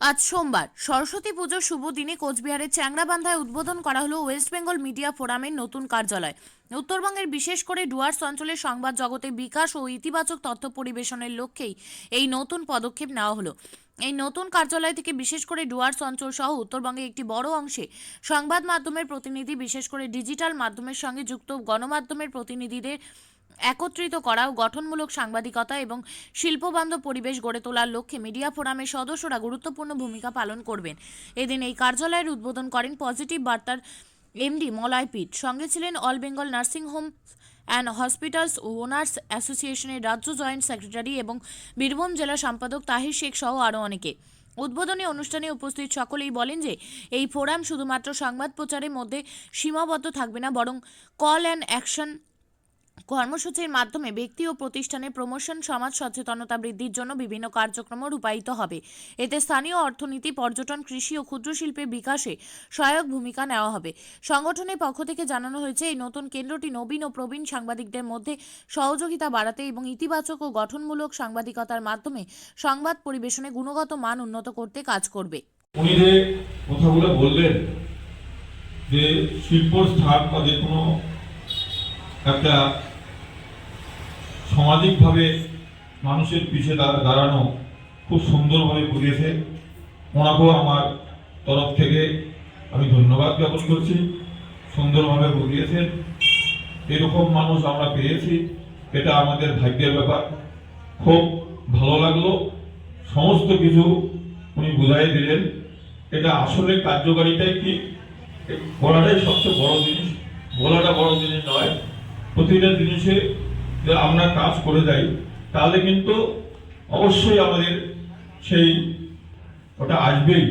আজ সোমবার সরস্বতী পুজোর শুভ দিনে কোচবিহারের চ্যাংরাবান্ধায় উদ্বোধন করা হলো ওয়েস্ট বেঙ্গল মিডিয়া ফোরামের নতুন কার্যালয়। উত্তরবঙ্গের বিশেষ করে ডুয়ার্স অঞ্চলের সংবাদ জগতে বিকাশ ও ইতিবাচক তথ্য পরিবেশনের লক্ষ্যেই এই নতুন পদক্ষেপ নেওয়া হলো। এই নতুন কার্যালয় থেকে বিশেষ করে ডুয়ার্স অঞ্চল সহ উত্তরবঙ্গে একটি বড় অংশে সংবাদ মাধ্যমের প্রতিনিধি, বিশেষ করে ডিজিটাল মাধ্যমের সঙ্গে যুক্ত গণমাধ্যমের প্রতিনিধিদের একত্রিত করা ও গঠনমূলক সাংবাদিকতা এবং শিল্পবান্ধব পরিবেশ গড়ে তোলার লক্ষ্যে মিডিয়া ফোরামের সদস্যরা গুরুত্বপূর্ণ ভূমিকা পালন করবেন। এদিন এই কার্যালয়ের উদ্বোধন করেন পজিটিভ বার্তার এমডি মলয় পিট সঙ্গে ছিলেন all Bengal nursing home and hospitals owners অ্যাসোসিয়েশনের রাজ্য জয়েন্ট সেক্রেটারি এবং বীরভূম জেলা সম্পাদক তাহির শেখ সহ আরও অনেকে। উদ্বোধনী অনুষ্ঠানে উপস্থিত সকলেই বলেন যে, এই ফোরাম শুধুমাত্র সংবাদ প্রচারের মধ্যে সীমাবদ্ধ থাকবে না, বরং কল অ্যান্ড অ্যাকশন কর্মসূচির মাধ্যমে ব্যক্তি ও প্রতিষ্ঠানের প্রমোশন, সমাজ সচেতনতা বৃদ্ধির জন্য বিভিন্ন কার্যক্রম রূপায়িত হবে। এতে স্থানীয় অর্থনীতি, পর্যটন, কৃষি ও ক্ষুদ্র শিল্পের বিকাশে সহায়ক ভূমিকা নেওয়া হবে। সংগঠনের পক্ষ থেকে জানানো হয়েছে, এই নতুন কেন্দ্রটি নবীন ও প্রবীণ সাংবাদিকদের মধ্যে সহযোগিতা বাড়াতে এবং ইতিবাচক ও গঠনমূলক সাংবাদিকতার মাধ্যমে সংবাদ পরিবেশনে গুণগত মান উন্নত করতে কাজ করবে। উনি যে কথাগুলো বললেন যে শিল্পর স্থান বা যে কোনো একটা সামাজিকভাবে মানুষের পিছে দাঁড়া- দাঁড়ানো খুব সুন্দরভাবে বুঝিয়েছে ওনাকেও আমার তরফ থেকে আমি ধন্যবাদ জ্ঞাপন করছি। সুন্দরভাবে বুঝিয়েছেন এরকম মানুষ আমরা পেয়েছি। এটা আমাদের ভাগ্যের ব্যাপার। খুব ভালো লাগল। সমস্ত কিছু উনি বুঝাই দিলেন। এটা আসলে কার্যকারিতাই কি? বলাটাই সবচেয়ে বড় জিনিস। বলাটা বড় জিনিস নয়। প্রতিটা জিনিসে যে আমরা কাজ করে যাই তাহলে কিন্তু অবশ্যই আমাদের সেই ওটা আসবেই।